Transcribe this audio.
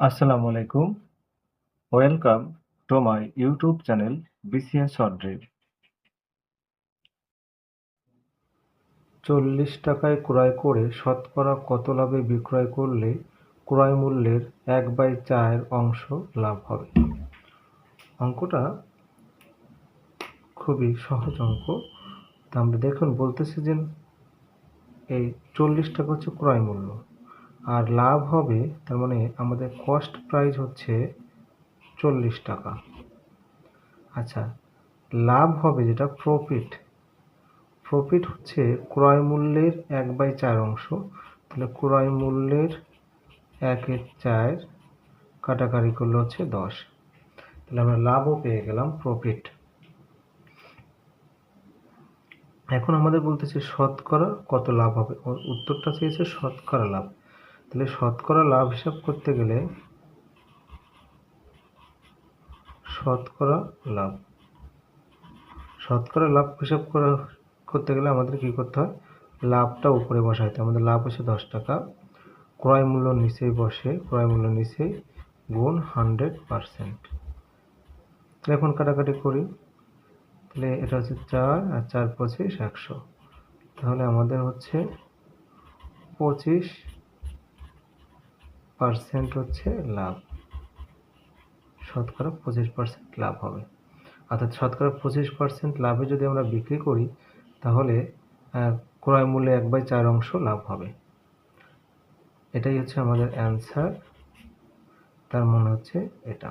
আসসালামু আলাইকুম। Welcome to my YouTube channel BCS short drill চল্লিশ টাকায় ক্রয় করে শতকরা কত লাভে বিক্রয় করলে ক্রয় মূল্যের এক বাই চার অংশ লাভ হবে? অঙ্কটা খুবই সহজ অঙ্ক। তা আমরা দেখুন, বলতেছি যে এই চল্লিশ টাকা হচ্ছে ক্রয় মূল্য। আর লাভ হবে, তার মানে আমাদের কস্ট প্রাইস হচ্ছে চল্লিশ টাকা। আচ্ছা লাভ হবে যেটা প্রফিট প্রফিট হচ্ছে ক্রয় মূল্যের এক বাই চার অংশ। তাহলে ক্রয় মূল্যের একের চার কাটাকাটি করলে হচ্ছে দশ। তাহলে আমরা লাভও পেয়ে গেলাম প্রফিট এখন আমাদের বলতেছে শতকরা কত লাভ হবে? উত্তরটা চেয়েছে শতকরা লাভ। তাহলে শতকরা লাভ হিসাব করতে গেলে শতকরা লাভ। শতকরা লাভ হিসাব করা, করতে গেলে আমাদের কি করতে হয়? লাভটা উপরে বসাইতে আমাদের লাভ হচ্ছে দশ টাকা। ক্রয় মূল্য নিচেই বসে, ক্রয় মূল্য নিচেই গুণ হান্ড্রেড পারসেন্ট। তাহলে এখন কাটাকাটি করি। তাহলে এটা হচ্ছে চার আর চার পঁচিশ একশো। তাহলে আমাদের হচ্ছে পঁচিশ পার্সেন্ট হচ্ছে লাভ। শতকরা পঁচিশ পার্সেন্ট লাভ হবে। অর্থাৎ শতকরা পঁচিশ পার্সেন্ট লাভে যদি আমরা বিক্রি করি, তাহলে ক্রয় মূল্যে এক বাই চার অংশ লাভ হবে। এটাই হচ্ছে আমাদের অ্যান্সার তার মনে হচ্ছে এটা।